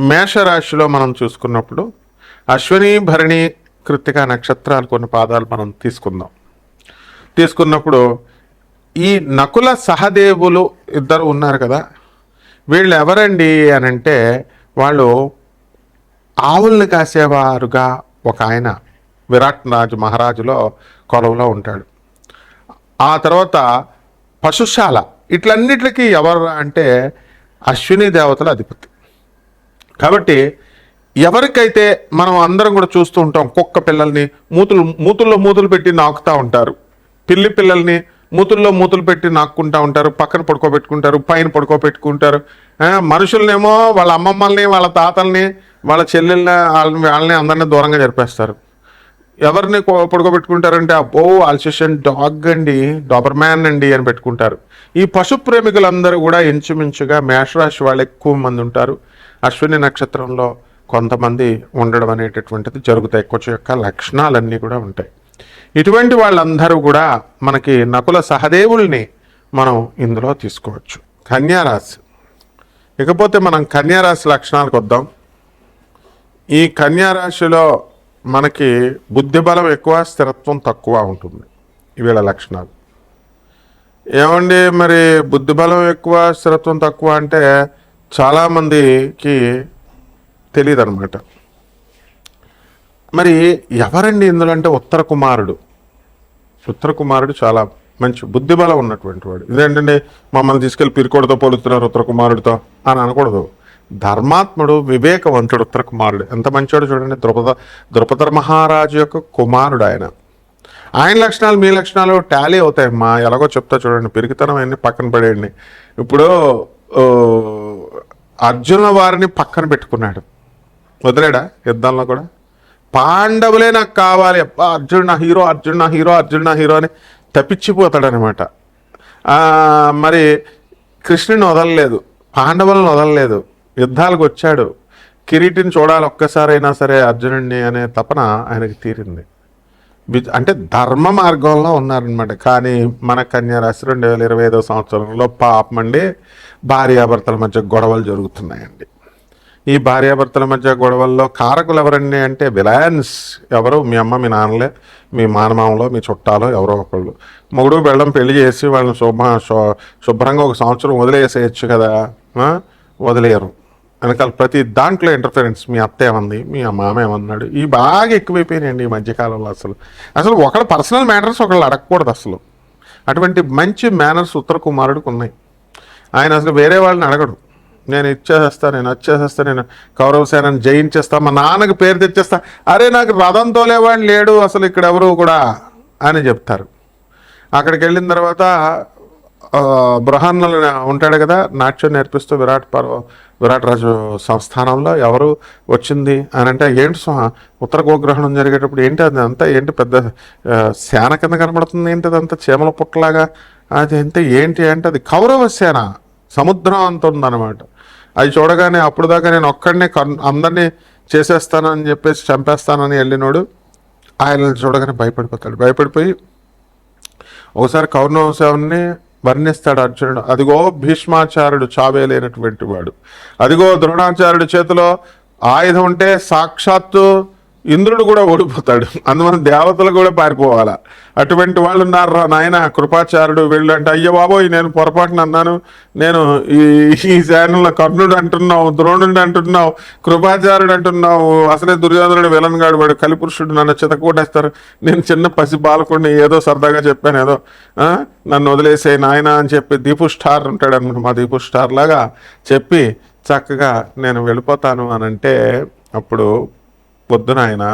మేషరాశిలో మనం చూసుకున్నప్పుడు అశ్విని భరణి కృత్తిక నక్షత్రాలు కొన్ని పాదాలు మనం తీసుకుందాం. తీసుకున్నప్పుడు ఈ నకుల సహదేవులు ఇద్దరు ఉన్నారు కదా వీళ్ళు ఎవరండి అని అంటే వాళ్ళు ఆవుల్ని కాసేవారుగా ఒక ఆయన విరాట్ రాజు మహారాజులో కొలువులో ఉంటాడు. ఆ తర్వాత పశుశాల ఇట్లన్నిటికీ ఎవరు అంటే అశ్విని దేవతల అధిపతి. కాబట్టి ఎవరికైతే మనం అందరం కూడా చూస్తూ ఉంటాం కుక్క పిల్లల్ని మూతులు మూతుల్లో మూతులు పెట్టి నాకుతూ ఉంటారు. పిల్లి పిల్లల్ని మూతుల్లో మూతులు పెట్టి నాక్కుంటా ఉంటారు పక్కన పడుకోబెట్టుకుంటారు పైన పడుకోబెట్టుకుంటారు. మనుషులనేమో వాళ్ళ అమ్మమ్మల్ని వాళ్ళ తాతల్ని వాళ్ళ చెల్లెల్ని వాళ్ళని వాళ్ళని అందరినీ దూరంగా జరిపేస్తారు. ఎవరిని పడుకోబెట్టుకుంటారంటే అబ్బో ఆల్సేషన్ డాగ్ అండి డాబర్ మ్యాన్ అండి అని పెట్టుకుంటారు. ఈ పశు ప్రేమికులందరూ కూడా ఇంచుమించుగా మేషరాశి వాళ్ళు ఎక్కువ మంది ఉంటారు. అశ్విని నక్షత్రంలో కొంతమంది ఉండడం అనేటటువంటిది జరుగుతాయి. కొంచెం యొక్క లక్షణాలన్నీ కూడా ఉంటాయి. ఇటువంటి వాళ్ళందరూ కూడా మనకి నకుల సహదేవుల్ని మనం ఇందులో తీసుకోవచ్చు. కన్యారాశి. ఇకపోతే మనం కన్యారాశి లక్షణాలకు వద్దాం. ఈ కన్యారాశిలో మనకి బుద్ధి బలం ఎక్కువ స్థిరత్వం తక్కువ ఉంటుంది. వీళ్ళ లక్షణాలు. ఏమండి మరి బుద్ధి బలం ఎక్కువ స్థిరత్వం తక్కువ అంటే చాలామందికి తెలియదు అనమాట మరి ఎవరండి ఇందులో అంటే ఉత్తర కుమారుడు? ఉత్తర కుమారుడు చాలా మంచి బుద్ధిబలం ఉన్నటువంటి వాడు. ఇదేంటంటే మమ్మల్ని తీసుకెళ్ళి పిరికోడితో పోలుతున్నారు ఉత్తర కుమారుడితో అని అనకూడదు. ధర్మాత్ముడు వివేకవంతుడు ఉత్తర కుమారుడు. ఎంత మంచివాడు చూడండి. ద్రుపద ద్రుపద మహారాజు యొక్క కుమారుడు ఆయన. ఆయన లక్షణాలు మీ లక్షణాలు టాలీ అవుతాయమ్మా. ఎలాగో చెప్తా చూడండి. పిరికితనం అన్ని పక్కన పడేయండి. ఇప్పుడు అర్జున వారిని పక్కన పెట్టుకున్నాడు. వదిలేడా? యుద్ధంలో కూడా? పాండవులే నాకు కావాలి. అబ్బా అర్జున్ నా హీరో అర్జున్ నా హీరో అర్జున్ నా హీరో అని తప్పించిపోతాడనమాట మరి కృష్ణుని వదలలేదు. పాండవులను వదలలేదు. యుద్ధాలకు వచ్చాడు. కిరీటిని చూడాలి ఒక్కసారైనా సరే అర్జునుడిని అనే తపన ఆయనకు తీరింది. అంటే ధర్మ మార్గంలో ఉన్నారనమాట కానీ మన కన్యారాశి రెండు వేల ఇరవై ఐదో సంవత్సరంలో పాపమండి భార్యాభర్తల మధ్య గొడవలు జరుగుతున్నాయండి. ఈ భార్యాభర్తల మధ్య గొడవల్లో కారకులు ఎవరండి అంటే విలయన్స్. ఎవరు? మీ అమ్మ మీ నాన్నలే మీ మానమామలో మీ చుట్టాలో ఎవరో ఒకళ్ళు. మొగుడు బెళ్ళం పెళ్ళి చేసి వాళ్ళని శుభ్ర శుభ్రంగా ఒక సంవత్సరం వదిలేసేయచ్చు కదా? వదిలేయరు. వెనకాల ప్రతి దాంట్లో ఇంటర్ఫరెన్స్ మీ అత్త ఏమంది మీ మామ ఏమన్నాడు ఈ బాగా ఎక్కువైపోయినాయండి ఈ మధ్యకాలంలో అసలు. అసలు ఒకళ్ళ పర్సనల్ మ్యాటర్స్ ఒకళ్ళు అడగకూడదు అసలు. అటువంటి మంచి మేనర్స్ ఉత్తర కుమారుడికి ఉన్నాయి. ఆయన అసలు వేరే వాళ్ళని అడగడు. నేను ఇచ్చేసేస్తా నేను వచ్చేసేస్తా నేను కౌరవ సేనని జయించేస్తా మా నాన్నకి పేరు తెచ్చేస్తా. అరే నాకు రథం తోలేవాడిని లేడు అసలు ఇక్కడ ఎవరు కూడా అని చెప్తారు. అక్కడికి వెళ్ళిన తర్వాత ఆ, బృహన్నలు ఉంటాడు కదా నాట్యం నేర్పిస్తూ విరాట్ పర్వ విరాట్ రాజు సంస్థానంలో ఎవరు వచ్చింది అని అంటే ఏంటి స్వా ఉత్తర గోగ్రహణం జరిగేటప్పుడు ఏంటి అది అంతా ఏంటి పెద్ద సేన కింద కనబడుతుంది ఏంటి అదంతా చీమల పుట్టలాగా అది ఎంత ఏంటి అంటే అది కౌరవ సేన సముద్రం అంత ఉందన్నమాట. అది చూడగానే అప్పుడు దాకా నేను ఒక్కడినే కన్ అందరినీ చేసేస్తానని చెప్పేసి చంపేస్తానని వెళ్ళినోడు ఆయన చూడగానే భయపడిపోతాడు. భయపడిపోయి ఒకసారి కౌరవ సేవని వర్ణిస్తాడు అర్జునుడు. అదిగో భీష్మాచార్యుడు చావేలేనటువంటి వాడు. అదిగో ద్రోణాచార్యుడి చేతిలో ఆయుధం ఉంటే సాక్షాత్తు ఇంద్రుడు కూడా ఓడిపోతాడు. అందువల్ల దేవతలు కూడా పారిపోవాలా. అటువంటి వాళ్ళు ఉన్నారా నాయన కృపాచార్యుడు వీళ్ళు అంటే అయ్యో బాబోయ్ నేను పొరపాటున అన్నాను. నేను ఈ ఈ శానంలో కర్ణుడు అంటున్నావు ద్రోణుడు అంటున్నావు కృపాచార్యుడు అంటున్నావు అసలే దుర్యోధనుడు విలన్గాడు వాడు కలిపురుషుడు నన్ను చితకూటేస్తారు నేను చిన్న పసి బాలకుడిని ఏదో సరదాగా చెప్పాను ఏదో నన్ను వదిలేసే నాయన అని చెప్పి దీపు స్టార్ ఉంటాడు అనమాట మా దీపు స్టార్ లాగా చెప్పి చక్కగా నేను వెళ్ళిపోతాను అని అంటే అప్పుడు పొద్దున ఆయన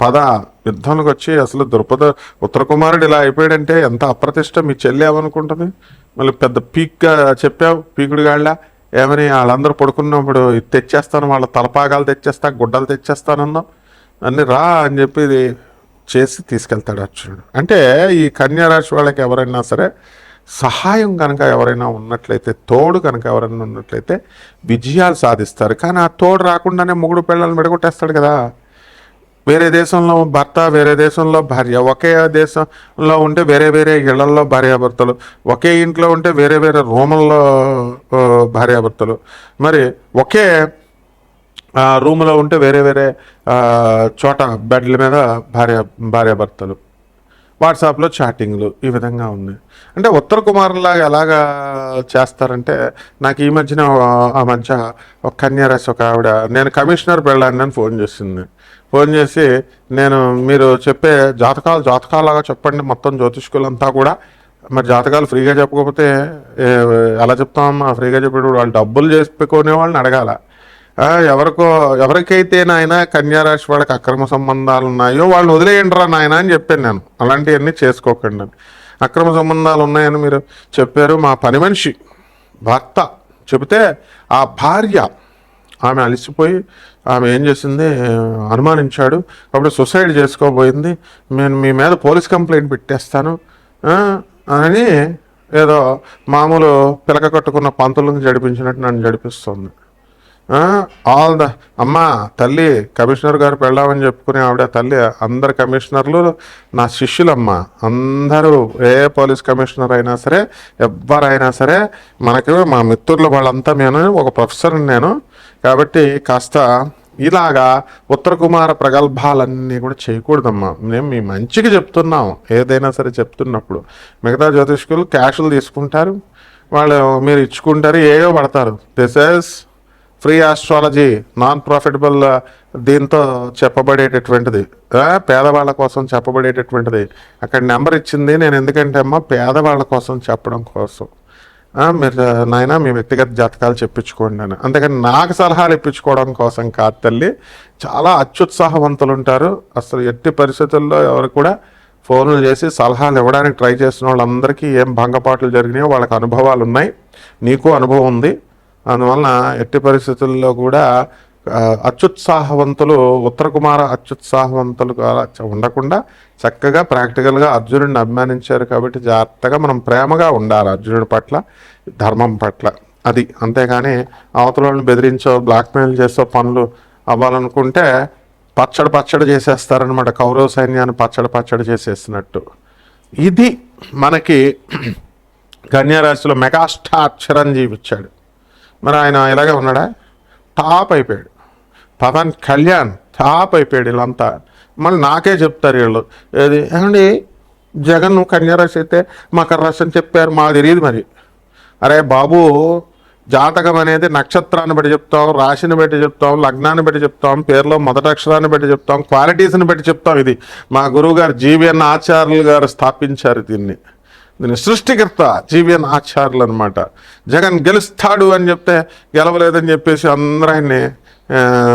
పద యుద్ధంలోకి వచ్చి అసలు ద్రుపద ఉత్తర కుమారుడు ఇలా అయిపోయాడంటే ఎంత అప్రతిష్ట మీ చెల్లి ఏమనుకుంటుంది? మళ్ళీ పెద్ద పీక్గా చెప్పావు పీకుడు గాళ్ళ. ఏమని వాళ్ళందరూ పడుకున్నప్పుడు ఇది తెచ్చేస్తాను వాళ్ళ తలపాగాలు తెచ్చేస్తా గుడ్డలు తెచ్చేస్తానన్నాం అన్ని రా అని చెప్పి ఇది చేసి తీసుకెళ్తాడు అర్జునుడు. అంటే ఈ కన్యారాశి వాళ్ళకి ఎవరైనా సరే సహాయం కనుక ఎవరైనా ఉన్నట్లయితే తోడు కనుక ఎవరైనా ఉన్నట్లయితే విజయాలు సాధిస్తారు. కానీ ఆ తోడు రాకుండానే మొగుడు పిల్లల్ని విడగొట్టేస్తాడు కదా. వేరే దేశంలో భర్త వేరే దేశంలో భార్య ఒకే దేశంలో ఉంటే వేరే వేరే ఇళ్ళల్లో భార్యాభర్తలు ఒకే ఇంట్లో ఉంటే వేరే వేరే రూముల్లో భార్యాభర్తలు. మరి ఒకే ఆ, రూములో ఉంటే వేరే వేరే చోట బెడ్ల మీద భార్య భార్యాభర్తలు. వాట్సాప్లో చాటింగ్లు ఈ విధంగా ఉంది అంటే ఉత్తర కుమారులాగా ఎలాగా చేస్తారంటే నాకు ఈ మధ్యన ఆ- మధ్య ఒక కన్యారాశి ఒక ఆవిడ నేను కమిషనర్ వెళ్ళాను అని ఫోన్ చేసింది. ఫోన్ చేసి నేను మీరు చెప్పే జాతకాలు జాతకాలాగా చెప్పండి మొత్తం జ్యోతిష్కులంతా కూడా. మరి జాతకాలు ఫ్రీగా చెప్పకపోతే ఎలా చెప్తామమ్మా? ఫ్రీగా చెప్పేటప్పుడు వాళ్ళు డబ్బులు చేసుకునే వాళ్ళని అడగాల. ఎవరికో ఎవరికైతే నాయన కన్యారాశి వాళ్ళకి అక్రమ సంబంధాలు ఉన్నాయో వాళ్ళని వదిలేయండిరా నాయన అని చెప్పాను నేను. అలాంటివన్నీ చేసుకోకండి అని. అక్రమ సంబంధాలు ఉన్నాయని మీరు చెప్పారు మా పని మనిషి భర్త. చెబితే ఆ భార్య ఆమె అలసిపోయి ఆమె ఏం చేసింది? అనుమానించాడు. కాబట్టి సూసైడ్ చేసుకోబోయింది. నేను మీ మీద పోలీస్ కంప్లైంట్ పెట్టేస్తాను. అని ఏదో మామూలు పిలక కట్టుకున్న పంతులను జడిపించినట్టు నన్ను జడిపిస్తుంది. ఆల్ ద అమ్మా తల్లి కమిషనర్ గారు పెళ్ళామని చెప్పుకునే ఆవిడ తల్లి అందరు కమిషనర్లు నా శిష్యులమ్మ. అందరూ ఏ పోలీస్ కమిషనర్ అయినా సరే ఎవరైనా సరే మనకి మా మిత్రులు వాళ్ళంతా నేను ఒక ప్రొఫెసర్ని నేను కాబట్టి కాస్త ఇలాగా ఉత్తర కుమార ప్రగల్భాలన్నీ కూడా చేయకూడదమ్మా. మేము మీ మంచికి చెప్తున్నాం. ఏదైనా సరే చెప్తున్నప్పుడు. మిగతా జ్యోతిష్కులు క్యాషులు తీసుకుంటారు. వాళ్ళు మీరు ఇచ్చుకుంటారు ఏయో పడతారు. This is free astrology non profitable దీంతో చెప్పబడేటటువంటిది. పేదవాళ్ళ కోసం చెప్పబడేటటువంటిది. అక్కడ నెంబర్ ఇచ్చింది నేను ఎందుకంటే అమ్మా పేదవాళ్ళ కోసం చెప్పడం కోసం. మీరు నాయన మీ వ్యక్తిగత జాతకాలు చెప్పించుకోండి అని. అందుకని నాకు సలహాలు ఇప్పించుకోవడం కోసం కాదు తల్లి. చాలా అత్యుత్సాహవంతులు ఉంటారు అసలు ఎట్టి పరిస్థితుల్లో ఎవరు కూడా ఫోన్లు చేసి సలహాలు ఇవ్వడానికి ట్రై చేసిన వాళ్ళందరికీ ఏం భంగపాట్లు జరిగినాయో వాళ్ళకి అనుభవాలు ఉన్నాయి నీకు అనుభవం ఉంది. అందువలన ఎట్టి పరిస్థితుల్లో కూడా అత్యుత్సాహవంతులు ఉత్తర కుమార అత్యుత్సాహవంతులు ఉండకుండా చక్కగా ప్రాక్టికల్గా అర్జునుడిని అభిమానించారు కాబట్టి జాగ్రత్తగా మనం ప్రేమగా ఉండాలి అర్జునుడి పట్ల ధర్మం పట్ల. అది అంతేగాని అవతలను బెదిరించో బ్లాక్మెయిల్ చేసో పనులు అవ్వాలనుకుంటే పచ్చడి పచ్చడి చేసేస్తారనమాట కౌరవ సైన్యాన్ని పచ్చడి పచ్చడి చేసేసినట్టు. ఇది మనకి కన్యారాశిలో మెగాస్టార్ చిరంజీవి ఇచ్చాడు. మరి ఆయన ఇలాగే ఉన్నాడా? టాప్ అయిపోయాడు. పవన్ కళ్యాణ్ టాప్ అయిపోయాడు వీళ్ళంతా. మళ్ళీ నాకే చెప్తారు వీళ్ళు. ఏది? ఏమండి? జగన్ కన్యారాశి అయితే మకర రాశి అని చెప్పారు మాకు తెలియదు మరి. అరే బాబు జాతకం అనేది నక్షత్రాన్ని బట్టి చెప్తాం రాశిని బట్టి చెప్తాం లగ్నాన్ని బట్టి చెప్తాం పేరులో మొదటి అక్షరాన్ని బట్టి చెప్తాం క్వాలిటీస్ని బట్టి చెప్తాం ఇది. మా గురువు గారు జీవిఎన్ ఆచార్యులు గారు స్థాపించారు దీన్ని. దీని సృష్టికర్త జీవిఎన్ ఆచార్యులు అనమాట జగన్ గెలుస్తాడు అని చెప్తే గెలవలేదని చెప్పేసి అందరూ ఆయన్ని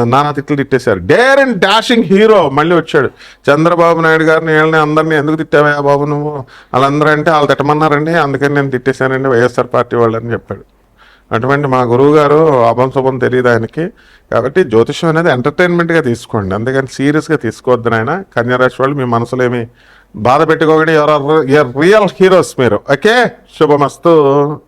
నానా తిట్లు తిట్టేశారు. డేర్ అండ్ డాషింగ్ హీరో మళ్ళీ వచ్చాడు. చంద్రబాబు నాయుడు గారిని వీళ్ళని అందరినీ ఎందుకు తిట్టావా బాబు నువ్వు? వాళ్ళందరూ అంటే వాళ్ళు తిట్టమన్నారండి. అందుకని నేను తిట్టేశానండి. వైఎస్ఆర్ పార్టీ వాళ్ళని చెప్పాడు. అటువంటి మా గురువు గారు అభం శుభం తెలియదు ఆయనకి. కాబట్టి జ్యోతిషం అనేది ఎంటర్టైన్మెంట్గా తీసుకోండి. అందుకని సీరియస్గా తీసుకోవద్దు నాయన. కన్యారాశి వాళ్ళు మీ మనసులో ఏమి బాధ పెట్టుకోకండి. ఎవరు రియల్ హీరోస్ మీరు. ఓకే శుభమస్తు.